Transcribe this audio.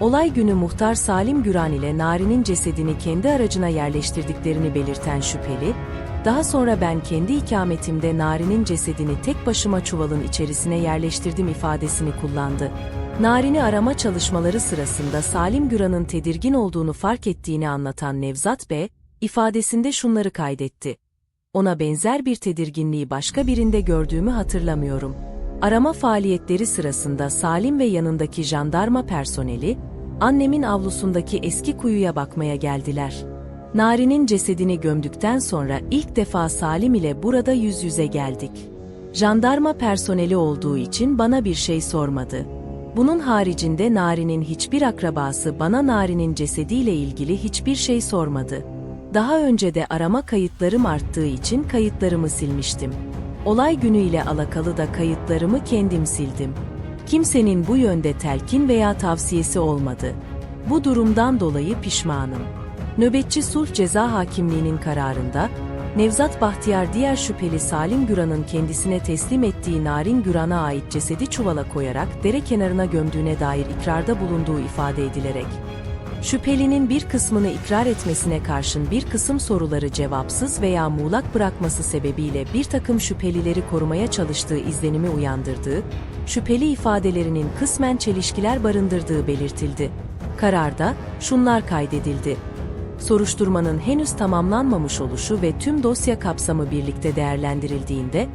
Olay günü muhtar Salim Güran ile Nari'nin cesedini kendi aracına yerleştirdiklerini belirten şüpheli, daha sonra ben kendi ikametimde Nari'nin cesedini tek başıma çuvalın içerisine yerleştirdim ifadesini kullandı. Narin'i arama çalışmaları sırasında Salim Güran'ın tedirgin olduğunu fark ettiğini anlatan Nevzat Bey, ifadesinde şunları kaydetti. Ona benzer bir tedirginliği başka birinde gördüğümü hatırlamıyorum. Arama faaliyetleri sırasında Salim ve yanındaki jandarma personeli, annemin avlusundaki eski kuyuya bakmaya geldiler. Nari'nin cesedini gömdükten sonra ilk defa Salim ile burada yüz yüze geldik. Jandarma personeli olduğu için bana bir şey sormadı. Bunun haricinde Nari'nin hiçbir akrabası bana Nari'nin cesediyle ilgili hiçbir şey sormadı. Daha önce de arama kayıtlarım arttığı için kayıtlarımı silmiştim. Olay günü ile alakalı da kayıtlarımı kendim sildim. Kimsenin bu yönde telkin veya tavsiyesi olmadı. Bu durumdan dolayı pişmanım. Nöbetçi Sulh Ceza Hakimliği'nin kararında, Nevzat Bahtiyar diğer şüpheli Salim Güran'ın kendisine teslim ettiği Narin Güran'a ait cesedi çuvala koyarak dere kenarına gömdüğüne dair ikrarda bulunduğu ifade edilerek, Şüphelinin bir kısmını ikrar etmesine karşın bir kısım soruları cevapsız veya muğlak bırakması sebebiyle bir takım şüphelileri korumaya çalıştığı izlenimi uyandırdığı, şüpheli ifadelerinin kısmen çelişkiler barındırdığı belirtildi. Kararda şunlar kaydedildi. Soruşturmanın henüz tamamlanmamış oluşu ve tüm dosya kapsamı birlikte değerlendirildiğinde,